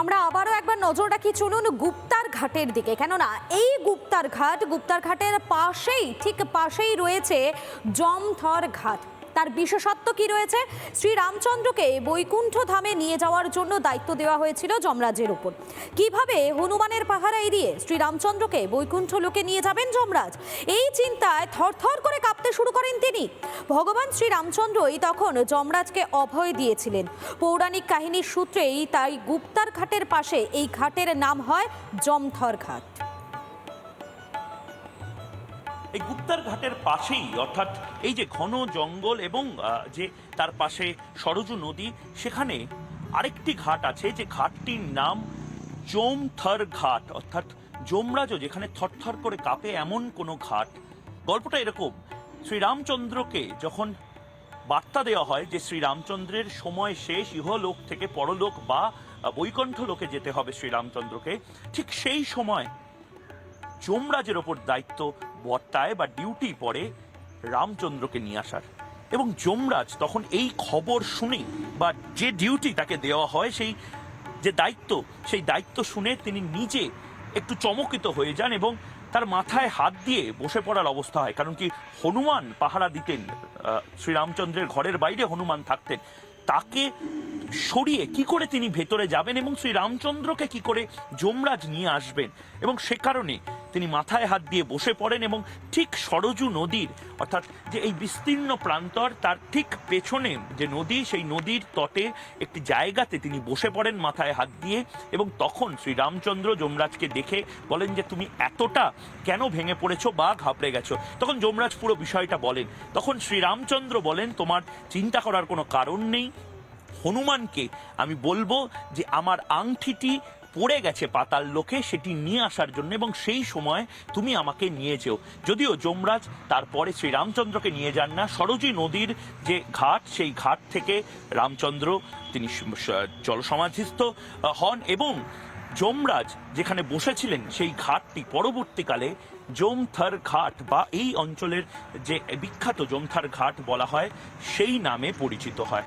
আমরা আবারও একবার নজর রাখি চলুন গুপ্তার ঘাটের দিকে। কেননা এই গুপ্তার ঘাট, গুপ্তার ঘাটের পাশেই, ঠিক পাশেই রয়েছে জমথর ঘাট। তার বিশেষত্ব কি রয়েছে? শ্রী রামচন্দ্রকে বৈকুণ্ঠ ধামে নিয়ে যাওয়ার জন্য দায়িত্ব দেওয়া হয়েছিল যমরাজের উপর। কীভাবে হনুমানের পাহারা এড়িয়ে শ্রী রামচন্দ্রকে বৈকুণ্ঠ লোকে নিয়ে যাবেন যমরাজ? এই চিন্তায় থরথর করে কাঁপতে শুরু করেন তিনি। ভগবান শ্রী রামচন্দ্রই তখন যমরাজকে অভয় দিয়েছিলেন। পৌরাণিক কাহিনীর সূত্রেই তাই গুপ্তার ঘাটের পাশে এই ঘাটের নাম হয় জমথর ঘাট। এই গুপ্তার ঘাটের পাশেই, অর্থাৎ এই যে ঘন জঙ্গল এবং যে তার পাশে সরজু নদী, সেখানে আরেকটি ঘাট আছে যে ঘাটটির নাম জোমথর ঘাট। অর্থাৎ যমরাজও যেখানে থরথর করে কাঁপে এমন কোনো ঘাট। গল্পটা এরকম, শ্রীরামচন্দ্রকে যখন বার্তা দেওয়া হয় যে শ্রীরামচন্দ্রের সময় শেষ, ইহলোক থেকে পরলোক বা বৈকুণ্ঠ লোকে যেতে হবে শ্রীরামচন্দ্রকে, ঠিক সেই সময় যমরাজের ওপর দায়িত্ব বর্তায় বা ডিউটি পড়ে রামচন্দ্রকে নিয়ে আসার। এবং যমরাজ তখন এই খবর শুনে বা যে ডিউটি তাকে দেওয়া হয়, সেই যে দায়িত্ব, সেই দায়িত্ব শুনে তিনি নিজে একটু চমকিত হয়ে যান এবং তার মাথায় হাত দিয়ে বসে পড়ার অবস্থা হয়। কারণ কি হনুমান পাহারা দিতেন শ্রীরামচন্দ্রের ঘরের বাইরে হনুমান থাকতেন। তাকে সরিয়ে কি করে তিনি ভেতরে যাবেন এবং শ্রী রামচন্দ্রকে কি করে যমরাজ নিয়ে আসবেন? এবং সে কারণে তিনি মাথায় হাত দিয়ে বসে পড়েন এবং ঠিক সরজু নদীর, অর্থাৎ যে এই বিস্তীর্ণ প্রান্তর, তার ঠিক পেছনে যে নদী, সেই নদীর তটে একটি জায়গাতে তিনি বসে পড়েন মাথায় হাত দিয়ে এবং তখন শ্রী রামচন্দ্র যমরাজকে দেখে বলেন যে, তুমি এতটা কেন ভেঙে পড়েছো বা ঘাবড়ে গেছো? তখন যমরাজ পুরো বিষয়টা বলেন। তখন শ্রী রামচন্দ্র বলেন, তোমার চিন্তা করার কোনো কারণ নেই। হনুমানকে আমি বলব যে আমার আংটিটি পড়ে গেছে পাতাল লোকে, সেটি নিয়ে আসার জন্য এবং সেই সময় তুমি আমাকে নিয়ে যেও। যদিও যমরাজ তারপরে শ্রীরামচন্দ্রকে নিয়ে যান না, সরজী নদীর যে ঘাট, সেই ঘাট থেকে রামচন্দ্র, তিনি জলসমাধিস্থ হন এবং যমরাজ যেখানে বসেছিলেন, সেই ঘাটটি পরবর্তীকালে জমথর ঘাট বা এই অঞ্চলের যে বিখ্যাত জমথার ঘাট বলা হয়, সেই নামে পরিচিত হয়।